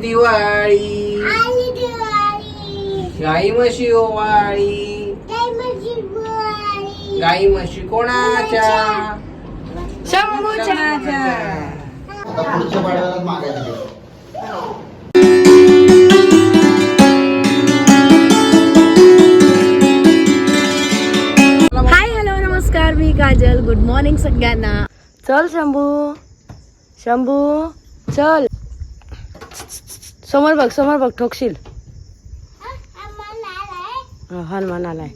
दिवाळी. आली दिवाळी. गाई म्हशी ओवाळी जय माझी दिवाळी गाई म्हशी कोणाच्या? शंभूच्या. आता पुढच्या पाडव्याला. हाय हॅलो नमस्कार मी काजल. गुड मॉर्निंग सगळ्यांना. चल शंभू. शंभू चल. समोर बघ समोर बघ ठोकशील. हा, हनुमान आलाय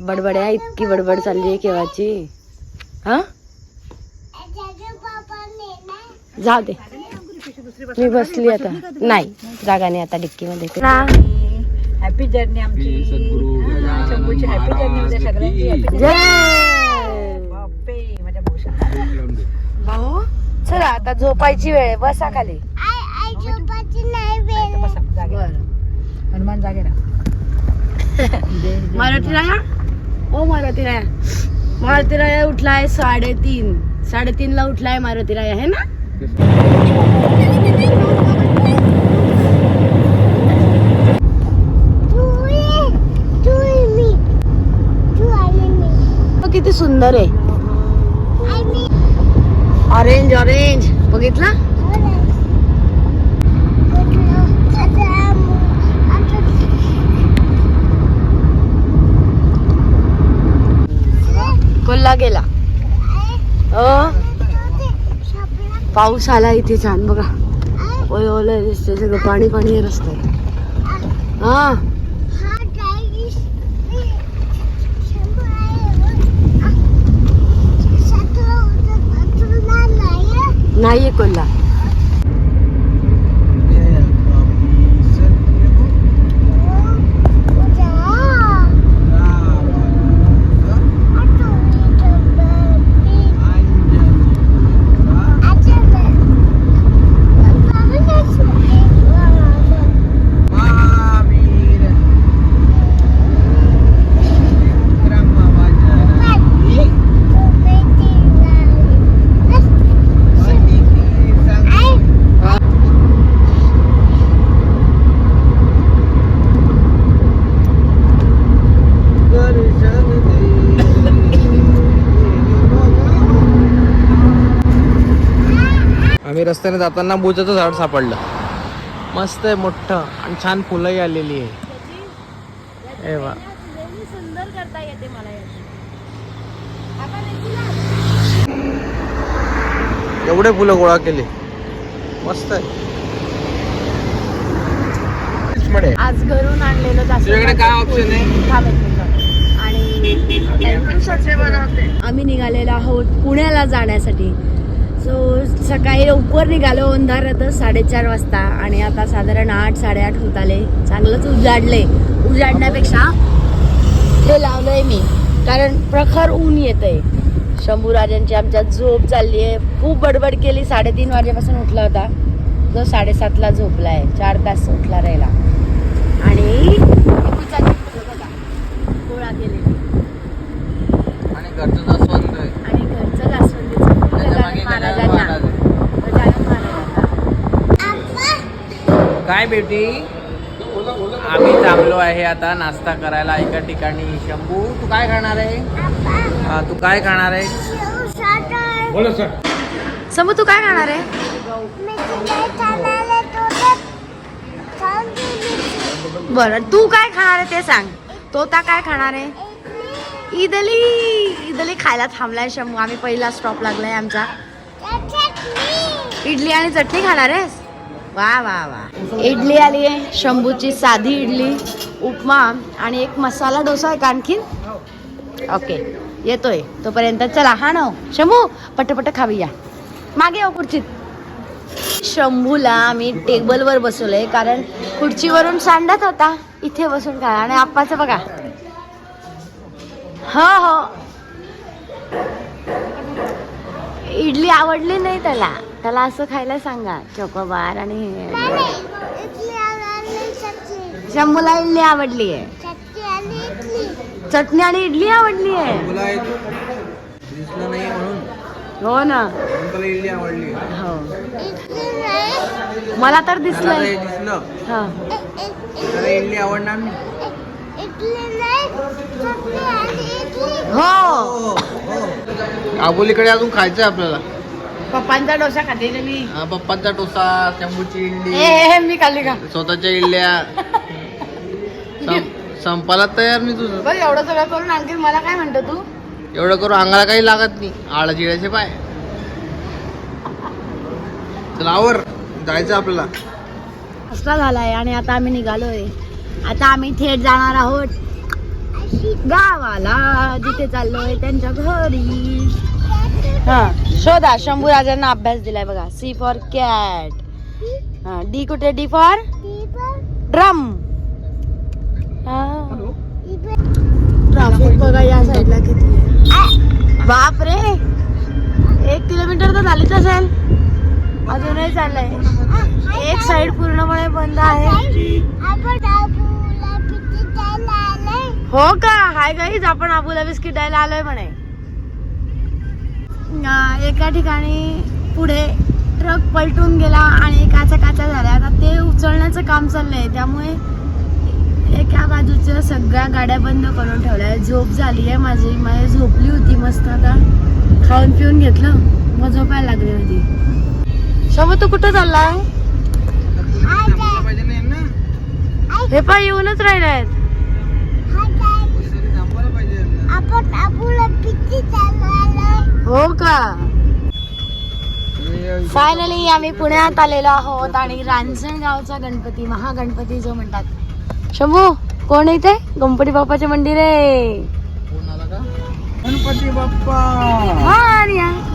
बडबड्या इतकी बडबड चालली आहे केव्हाची? हा? जाऊ दे. मी बसली आता. नाही जागा नाही आता डिक्की मध्ये हॅपी जर्नी आमची. शंभूची हॅपी जर्नी सगळ्यांची भाऊ चला आता झोपायची वेळ आहे. बसा खाली नाही वेळ बसा जागे हनुमान जागे राहा. मारुती राया ओ मारुती राया मारुती राया उठलाय साडेतीन. साडेतीन ला उठलाय मारुती राया है ना? किती सुंदर आहे. ऑरेंज ऑरेंज बघितला? गेला गेला? अ? पाऊस आला इथे छान बघा. ओय ओलं दिसते सगळं. पाणी पाणी आहे रस्त्यात हा? नाहीये कोल्हा रस्त्याने जाताना बोचाचं झाड सापडलं. मस्त आहे मोठं आणि छान फुलंही आलेली आहे. ए वा सुंदर करता येते मला एवढे फुलं गोळा केले. मस्त आहे. आज घरून आणलेलं तुझ्याकडे काय ऑप्शन आहे. आणि आम्ही निघालेलो आहोत पुण्याला जाण्यासाठी. सो सकाळी लवकर निघालो अंधारातच साडेचार वाजता. आणि आता साधारण आठ साडेआठ होत आले. चांगलंच उजाडले. उजाडण्यापेक्षा हे लावलंय मी. कारण प्रखर ऊन येतंय. शंभूराजांची आमच्या झोप चालली आहे खूप बडबड केली. साडेतीन वाजेपासून उठला होता. जो साडेसातला झोपला आहे चार तास उठला राहिला. आणि गोळा केले आणि काय बेटी आम्ही थांबलो आहे आता नाश्ता करायला एका ठिकाणी. शंभू तू काय खाणार आहे? तू काय खाणार आहे? समू तू काय खाणार आहे? बरं तू काय खाणार आहे ते सांग. तोता काय खाणार आहे? इडली इडली खायला थांबलाय शंभू. आम्ही पहिला स्टॉप लागलाय आमचा. इडली आणि चटणी खाणार आहेस? वा वा वा. इडली आली आहे शंभूची साधी इडली उपमा आणि एक मसाला डोसा आहे का आणखीन? ओके येतोय. तोपर्यंत चला हा ना हो. शंभू पटपट खाऊया. मागे हो खुर्चीत. शंभूला आम्ही टेबलवर बसवलंय कारण खुर्चीवरून सांडत होता. इथे बसून खा आणि आप्पाचं बघा. हो हो. इडली आवडली नाही त्याला. त्याला असं खायला सांगा चोकोबार आणि हे. शंभूला इडली आवडली आहे. चटणी आणि इडली. आवडली आहे. तुला एक दिसलं नाही म्हणून. हो ना. इडली आवडली. हो. मला तर हे दिसलं. हा. इडली आवडणार नाही. इ- इडली नाही चटणी आणि इडली. हो. आबोलीकडे अजून खायचं आपल्याला. पप्पांचा डोसा खाते ना मी. हा, पप्पांचा डोसा शंभूची ए, इडली ए, मी खाल्ली का? स्वतःच्या इडल्या. सं- संपाला तयार नाही तुझं. बरं एवढं सगळं करून आणखी मला काय म्हणतो तू? एवढं करून अंगाला काही लागत नाही. आळा जिळ्याचे पाय. चला आवर. जायचं आपल्याला. असला झालाय? आणि आता आम्ही निघालोय. आता आम्ही थेट जाणार आहोत गावाला. जिथे चाललोय त्यांच्या घरी. हा शोधा शंभू राजांना अभ्यास दिलाय बघा. सी फॉर कॅट हा डी कुठे? डी फॉर ड्रम ती पण ट्राफिक बघा या साईडला किती आहे. बाप रे एक किलोमीटर तर झालीच असेल. अजूनही चाललंय. एक साइड पूर्णपणे बंद आहे. हो का? हाय गाईज आपण आबूला बिस्किट द्यायला आलोय म्हणे. एका ठिकाणी पुढे ट्रक पलटून गेला आणि काचा काचा झाल्या. आता ते उचलण्याचं काम चाललंय. त्यामुळे एका बाजूच्या सगळ्या गाड्या बंद करून ठेवल्या. झोप झाली आहे माझी. माझी झोपली होती मस्त. आता खाऊन पिऊन घेतलं. मग झोपायला लागली होती. शबू तू कुठं चाललाय? हे पाय येऊनच राहिलायत हा काय? थांबवायला पाहिजे आपण आबूला पिठी द्यायला आलोय. हो का? फायनली आम्ही पुण्यात आलेलो आहोत आणि रांजणगावचा गणपती महागणपती जो म्हणतात. शंभू कोण आहे इथे? गणपती बाप्पाचे मंदिर आहे. गणपती बाप्पा.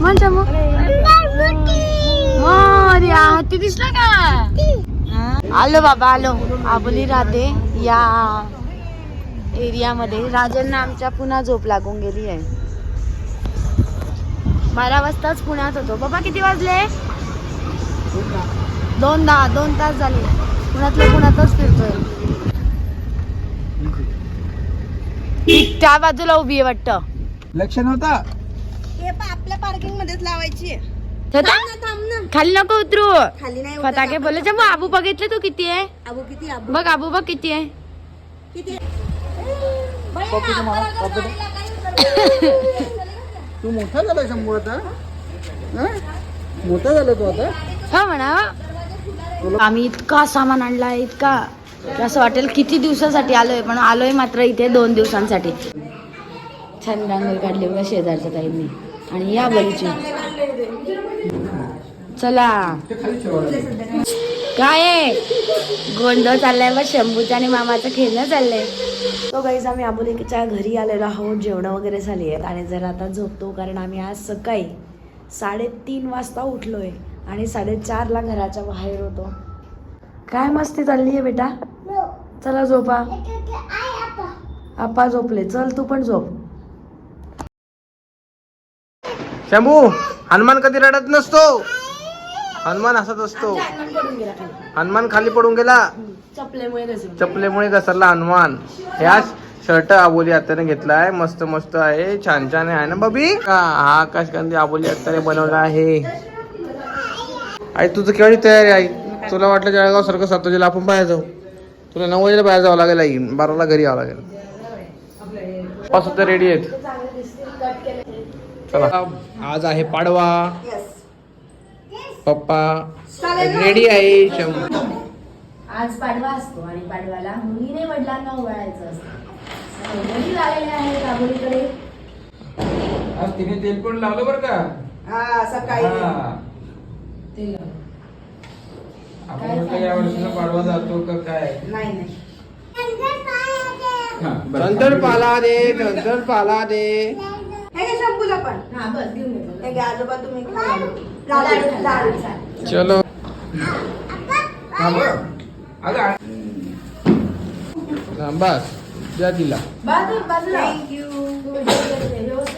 म्हण शंभू. हत्ती दिसला का? आलो बाबा आलो. आबोली राहते या एरियामध्ये. राजांना आमच्या पुन्हा झोप लागून गेली आहे. बारा वाजताच पुण्यात होतो. बाबा किती वाजले? दोन दहा दोन तास झाले. पुण्यातल्या पुण्यातच फिरतोय. ती त्या बाजूला उभी आहे वाटतं. लक्ष नव्हता? खाली नको उतरू. फटाके बोलले मग आबू बघितले तू किती आहे? बघ आबू बघ किती आहे. तू मोठा झाला शंभू आता. मोठा झाला तू आता. हा म्हणा. आम्ही इतका सामान आणला इतका. असं वाटेल किती दिवसासाठी आलोय पण आलोय मात्र इथे दोन दिवसांसाठी. छान रांगोळी काढली बघा शेजारच्या ताईंनी. आणि या बलीची चला. काय आहे? गोंधळ चाललाय बघ शंभूचा आणि मामाचं खेळणं चाललंय. तो गाईज आम्ही आबोलीच्या घरी आलेलो आहोत जेवणं वगैरे झाली आहेत. आणि जर आता झोपतो कारण आम्ही आज सकाळी साडेतीन वाजता उठलोय आणि साडेचारला घराच्या बाहेर होतो. काय मस्ती चालली आहे बेटा? चला झोपा. आपा. आप्पा झोपले. चल तू पण झोप. शंभू हनुमान कधी रडत नसतो. हनुमान हसत असतो. हनुमान खाली पडून गेला? चपलेमुळे घसरली. हनुमान. ह्या शर्ट आबोली आत्याने घेतलाय. मस्त मस्त आहे. छान छान आहे ना बबी हा हा आकाशकांती आबोली आत्याने बनवला आहे. आई तुझं केवढी तयारी आहे आई? तुला वाटलं जळगाव सारखं सात वाजेला आपण बाहेर जाऊ. तुला नऊ वाजेला बाहेर जावं लागेल आई. बाराला घरी यावं लागेल. सुद्धा रेडी आहेत. चला. आज आहे पाडवा. पप्पा रेडी आहे शंभू आज पाडवा असतो आणि पाडव्याला मुलीने वडिलांना ओवाळायचं असतं. मुली आलेल्या आहेत आबोलीकडे आज तिने तेल पण लावलं बरं का? हा सकाळी. हा. ते आपण म्हटलं या वर्षीचा पाडवा जातो का काय? नाही नाही. हा, बरं. नंतर पाला दे नंतर पाला दे. हे घे शंभूला पण. हा बस घेऊन येतो हे घे आजोबा तुम्ही लाडू चलो. बस द्या तिला.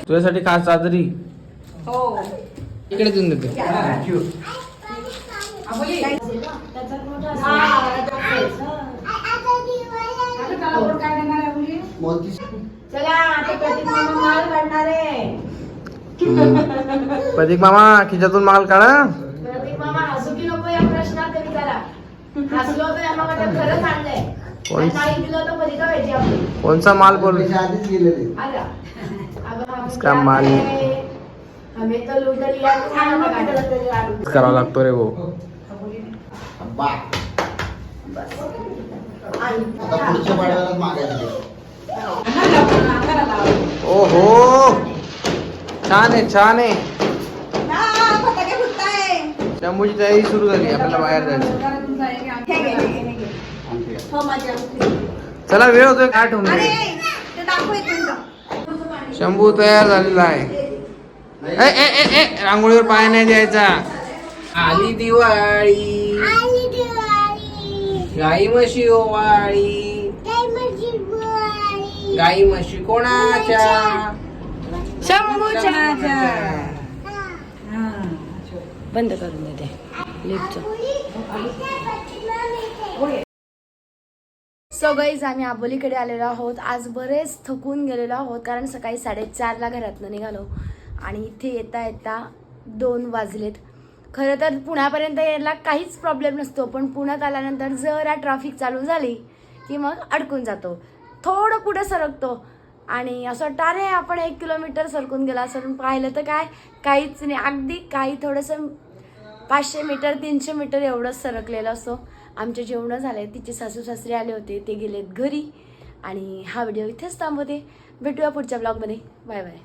तुझ्यासाठी खास चादरी. हो इकडे देऊन देते. चला आता प्रतीक मामा खिच्यातून माल काढा. प्रतीक मामा हसू की नको या प्रश्नात तरी करा हसलो तर यांना वाटत खरं सांगलंय कोण? आणि नाही दिलं तर परीक्षा व्हायची आपली. कोणचा माल बोल? त्याच्या आधीच गेलेले. आला. अब हम इसका क्या माल- करें? हमें तो लूट लिया खाना पकाना करावा लागतो रे भाऊ? बा. आता पुढच्या पाडव्यालाच मागायचं ते. ओहो. छान आहे छान आहे. शंभूची तयारी सुरू झाली आपल्याला बाहेर जायचं चला वेळ होतोय काय ठेवून. शंभू तयार झालेला आहे. ए, ए, ए, ए, रांगोळीवर पाय नाही द्यायचा. आली दिवाळी. गाई म्हशी ओवाळी. गाई म्हशी कोणाच्या? शंभूच्या. बंद करून देते. लिफ्टचं. सो गाईज आम्ही आबोलीकडे आलेलो आहोत. आज बरेच थकून गेलेलो आहोत कारण सकाळी साडेचारला घरातनं निघालो. आणि इथे येता येता दोन वाजलेत. खरं तर पुण्यापर्यंत यायला काहीच प्रॉब्लेम नसतो पण पुण्यात आल्यानंतर जरा ट्रॅफिक चालू झाली की मग अडकून जातो. थोडं पुढं सरकतो. आणि असं वाटतं अरे आपण एक किलोमीटर सरकून गेला असं पाहिलं तर काय? काहीच नाही. अगदी काही थोडंसं पाचशे मीटर तीनशे मीटर एवढंच सरकलेलं असतो आमचे जेवणं झाले तिचे सासू सासरे आले होते ते गेलेत घरी. आणि हा व्हिडिओ इथेच थांबवते. भेटूया पुढच्या ब्लॉगमध्ये. Bye bye.